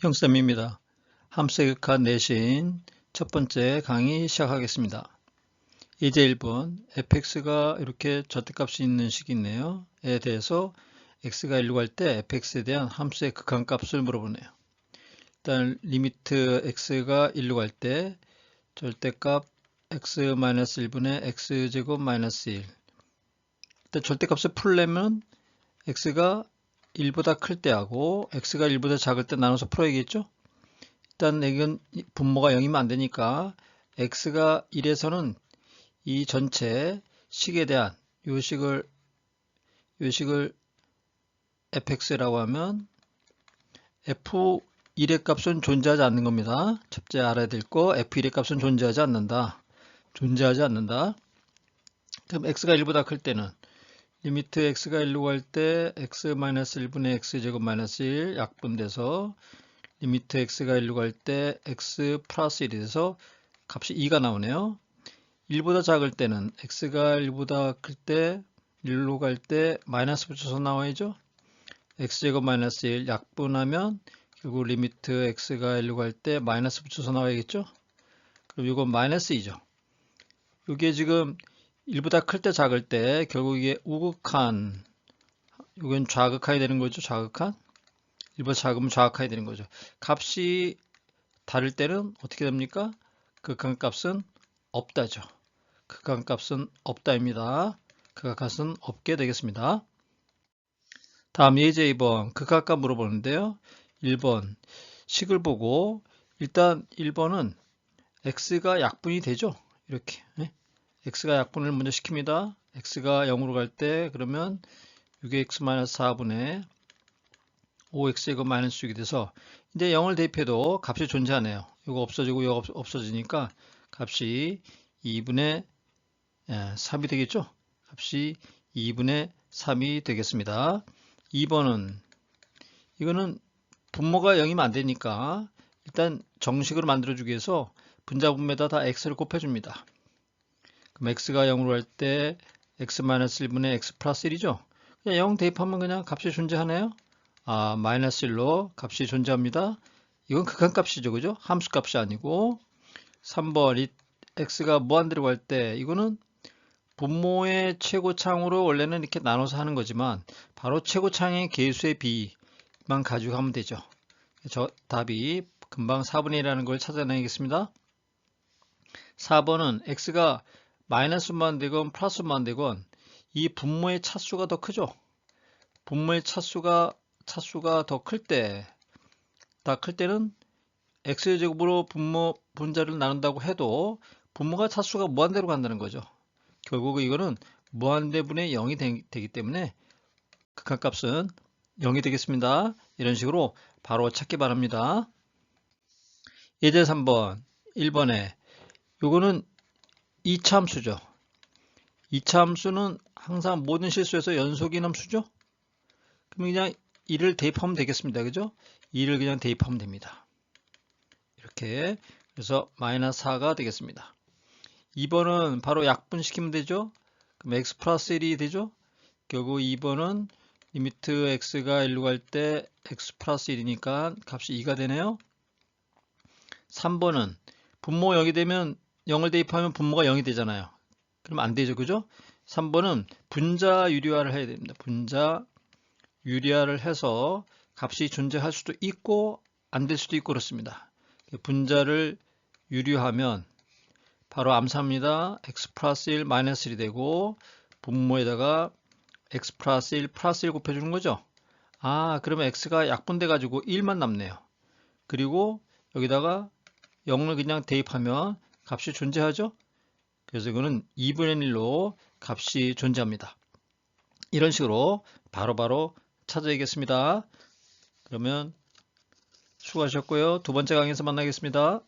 형쌤입니다. 함수의 극한 내신 첫 번째 강의 시작하겠습니다. 예제 1번 fx가 이렇게 절대값이 있는 식이 있네요. 에 대해서 x가 1로 갈 때 fx에 대한 함수의 극한값을 물어보네요. 일단 리미트 x가 1로 갈 때 절대값 x-1분의 x제곱 마이너스 1 일단 절대값을 풀려면 x가 1보다 클 때 하고 x가 1보다 작을 때 나눠서 풀어야겠죠? 일단 이건 분모가 0이면 안 되니까 x가 1에서는 이 전체 식에 대한 요 식을 요 식을 fx라고 하면 f1의 값은 존재하지 않는 겁니다. 첫째 알아야 될 거 f1의 값은 존재하지 않는다. 존재하지 않는다. 그럼 x가 1보다 클 때는 리미트 x가 1로 갈 때 x-1분의 x제곱 마이너스 1 약분돼서 리미트 x가 1로 갈 때 x 플러스 1이 돼서 값이 2가 나오네요. 1보다 작을 때는 x가 1보다 클 때 1로 갈 때 마이너스 붙여서 나와야죠. x제곱 마이너스 1 약분하면 결국 리미트 x가 1로 갈 때 마이너스 붙여서 나와야겠죠. 그럼 이건 마이너스 2죠. 이게 지금 1보다 클 때 작을 때 결국 이게 우극한 이건 좌극한이 되는 거죠. 좌극한 1보다 작으면 좌극한이 되는 거죠. 값이 다를 때는 어떻게 됩니까? 극한값은 없다죠. 극한값은 없다입니다. 극한값은 없게 되겠습니다. 다음 예제 2번 극한값 물어보는데요. 1번 식을 보고 일단 1번은 x가 약분이 되죠. 이렇게 네? X가 약분을 먼저 시킵니다. x가 0으로 갈 때 그러면 6x-4분의 5x제곱 마이너스 6이 돼서 이제 0을 대입해도 값이 존재하네요. 이거 없어지고 이거 없어지니까 값이 2분의 3이 되겠죠? 값이 2분의 3이 되겠습니다. 2번은 이거는 분모가 0이면 안 되니까 일단 정식으로 만들어주기 위해서 분자분모에다 다 x를 곱해줍니다. 그럼 x가 0으로 할 때 x-1분의 x 플러스 1이죠. 그냥 0 대입하면 그냥 값이 존재하네요. 아, 마이너스 1로 값이 존재합니다. 이건 극한값이죠. 그죠? 함수값이 아니고 3번 이 x가 무한대로 갈 때 이거는 분모의 최고창으로 원래는 이렇게 나눠서 하는 거지만 바로 최고창의 개수의 비만 가지고 하면 되죠. 저 답이 금방 4분의 1이라는 걸 찾아내겠습니다. 4번은 x가 마이너스만 되건 플러스만 되건 이 분모의 차수가 더 크죠. 분모의 차수가 차수가 더 클 때, 다 클 때는 x제곱으로 분모 분자를 나눈다고 해도 분모가 차수가 무한대로 간다는 거죠. 결국 이거는 무한대분의 0이 되, 기 때문에 극한값은 0이 되겠습니다. 이런 식으로 바로 찾기 바랍니다. 예제 3번 1번에 요거는 2차 함수죠. 2차 함수는 항상 모든 실수에서 연속인 함수죠. 그럼 그냥 2를 대입하면 되겠습니다. 그죠? 2를 그냥 대입하면 됩니다. 이렇게 그래서 마이너스 4가 되겠습니다. 2번은 바로 약분시키면 되죠. 그럼 x 플러스 1이 되죠. 결국 2번은 리미트 x가 1로 갈 때 x 플러스 1이니까 값이 2가 되네요. 3번은 분모 0이 되면 0을 대입하면 분모가 0이 되잖아요. 그럼 안 되죠. 그죠? 3번은 분자 유리화를 해야 됩니다. 분자 유리화를 해서 값이 존재할 수도 있고 안 될 수도 있고 그렇습니다. 분자를 유리하면 바로 암사입니다. x 플러스 1 마이너스 1이 되고 분모에다가 x 플러스 1 플러스 1 곱해주는 거죠. 아 그러면 x가 약분돼 가지고 1만 남네요. 그리고 여기다가 0을 그냥 대입하면 값이 존재하죠. 그래서 이거는 2분의 1로 값이 존재합니다. 이런 식으로 바로바로 바로 찾아야겠습니다. 그러면 수고하셨고요. 두 번째 강의에서 만나겠습니다.